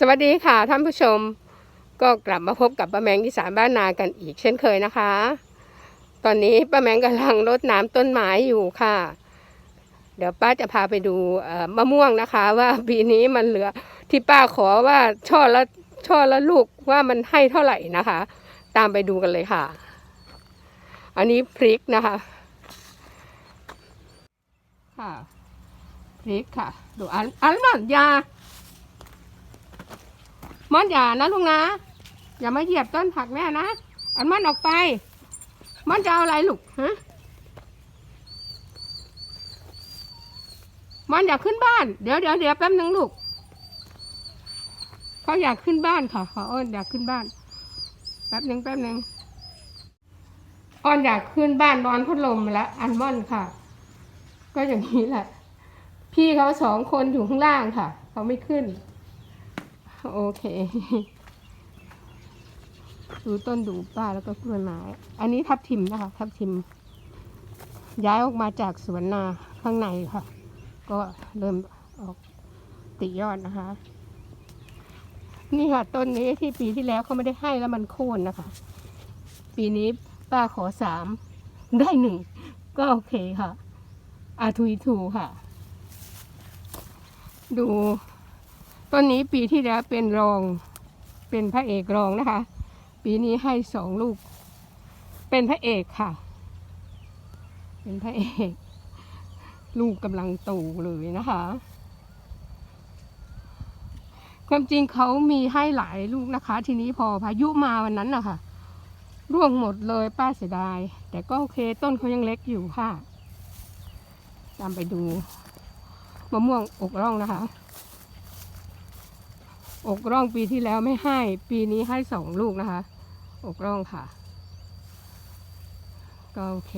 สวัสดีค่ะท่านผู้ชม ก็กลับมาพบกับป้าแมงที่สารบ้านนากันอีกเช่นเคยนะคะ ตอนนี้ป้าแมงกำลังรดน้ำต้นไม้อยู่ค่ะ เดี๋ยวป้าจะพาไปดูมะม่วงนะคะ ว่าปีนี้มันเหลือที่ป้าขอว่าช่อละช่อละลูกว่ามันให้เท่าไหร่นะคะ ตามไปดูกันเลยค่ะ อันนี้พริกนะคะ ค่ะพริกค่ะ ดูอันอันนั้นยา มอนอย่านะลุงนะ อย่ามาเหยียบต้นผักแม่นะอันมันออกไป มันจะเอาอะไรลูกฮะมันอยากขึ้นบ้าน เดี๋ยวเดี๋ยวเดี๋ยวแป๊บนึงลูกเขาอยากขึ้นบ้านค่ะขาอ้อนอยากขึ้นบ้าน แป๊บนึงแป๊บนึงอ้อนอยากขึ้นบ้านนอนพัดลมแล้วอันม่อนค่ะ ก็อย่างนี้แหละ พี่เขาสองคนอยู่ข้างล่างค่ะ เขาไม่ขึ้น โอเค ดูต้นดูป้าแล้วก็กล้วยไม้ อันนี้ทับทิมนะคะ ทับทิม ย้ายออกมาจากสวนนาข้างในค่ะ ก็เริ่มออกติยอดนะคะ นี่ค่ะ ต้นนี้ที่ปีที่แล้วเขาไม่ได้ให้แล้วมันโค่นนะคะ ปีนี้ป้าขอสามได้หนึ่งก็โอเคค่ะ อาทุยทูค่ะ ดู ต้นนี้ปีที่แล้วเป็นรอง เป็นพระเอกรองนะคะ ปีนี้ให้สองลูก เป็นพระเอกค่ะ เป็นพระเอก ลูกกำลังโตเลยนะคะ ความจริงเขามีให้หลายลูกนะคะ ทีนี้พอพายุมาวันนั้นนะคะร่วงหมดเลยป้าเสียดาย แต่ก็โอเคต้นเขายังเล็กอยู่ค่ะ ตามไปดูมะม่วงอกร่องนะคะ อกร่องปีที่แล้วไม่ให้ ปีนี้ให้สองลูกนะคะ อกร่องค่ะ ก็โอเค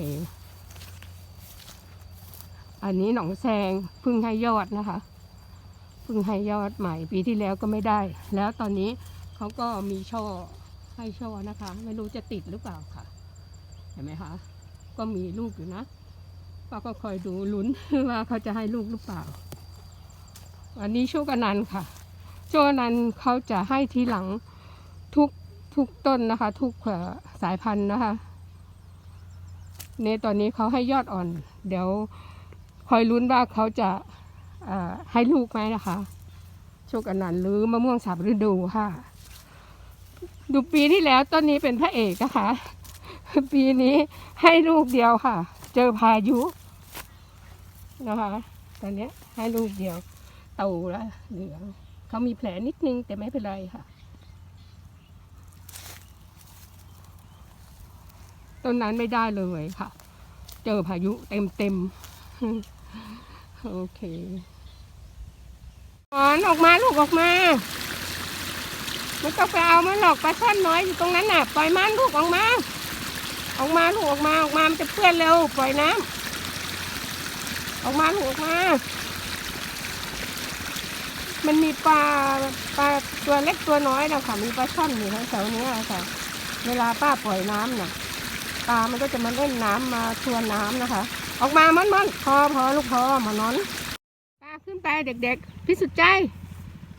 อันนี้หนองแซงพึ่งให้ยอดนะคะพึ่งให้ยอดใหม่ ปีที่แล้วก็ไม่ได้ แล้วตอนนี้เขาก็มีช่อให้ช่อนะคะ ไม่รู้จะติดหรือเปล่าค่ะ เห็นไหมคะ ก็มีลูกอยู่นะป้าก็คอยดูลุ้นว่าเขาจะให้ลูกหรือเปล่า อันนี้โชคอนันต์ค่ะ โจนันเขาจะให้ทีหลังทุกทุกต้นนะคะ ทุกสายพันธุ์นะคะในตอนนี้เขาให้ยอดอ่อน เดี๋ยวคอยลุ้นว่าเขาจะให้ลูกไหมนะคะโชคอนันต์หรือมะม่วงสามฤดูค่ะ ดูปีที่แล้วต้นนี้เป็นพระเอกนะคะ ปีนี้ให้ลูกเดียวค่ะ เจอพายุ นะคะ ตอนนี้ให้ลูกเดียวโตแล้วเหลือง เขามีแผลนิดนึงแต่ไม่เป็นไรค่ะ ต้นนั้นไม่ได้เลยค่ะ เจอพายุเต็มเต็มโอเคอนออกมาลูกออกมาไม่ต้องไปเอามันหรอกปลาช่อนน้อยอยู่ตรงนั้นน่ะ ปล่อยมันลูกออกมา ออกมาลูกออกมาออกมามันจะเปื้อนเร็วปล่อยน้ำออกมาลูกออกมา มันมีปลาปลาตัวเล็กตัวน้อยนะคะมีปลาช่อนอยู่แถวๆนี้ค่ะ เวลาป้าปล่อยน้ำน่ะปลามันก็จะมาเล่นน้ำมาชวนน้ำนะคะ ออกมามันมันพอพอลูกพอมานอนปลาขึ้นไปเด็กๆพี่สุดใจ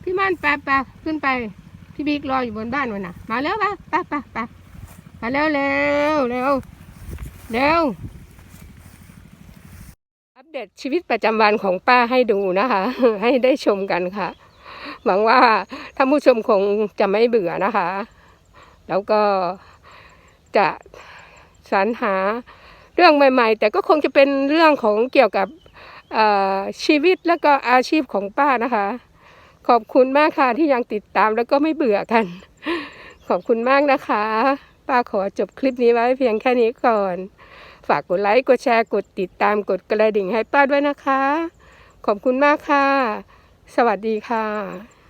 พี่มันปลาปลาขึ้นไปพี่บิ๊กรออยู่บนบ้านวันน่ะ มาแล้วปะปะปะปะมาเร็วเร็วเร็วเร็ว เดตชีวิตประจำวันของป้าให้ดูนะคะ ให้ได้ชมกันค่ะ หวังว่าท่านผู้ชมคงจะไม่เบื่อนะคะ แล้วก็จะสรรหาเรื่องใหม่ ๆ แต่ก็คงจะเป็นเรื่องของเกี่ยวกับชีวิตแล้วก็อาชีพของป้านะคะ ขอบคุณมากค่ะที่ยังติดตามแล้วก็ไม่เบื่อกัน ขอบคุณมากนะคะ ป้าขอจบคลิปนี้ไว้เพียงแค่นี้ก่อน ฝากกดไลค์ กดแชร์ กดติดตาม กดกระดิ่งให้ป้าด้วยนะคะ ขอบคุณมากค่ะ สวัสดีค่ะ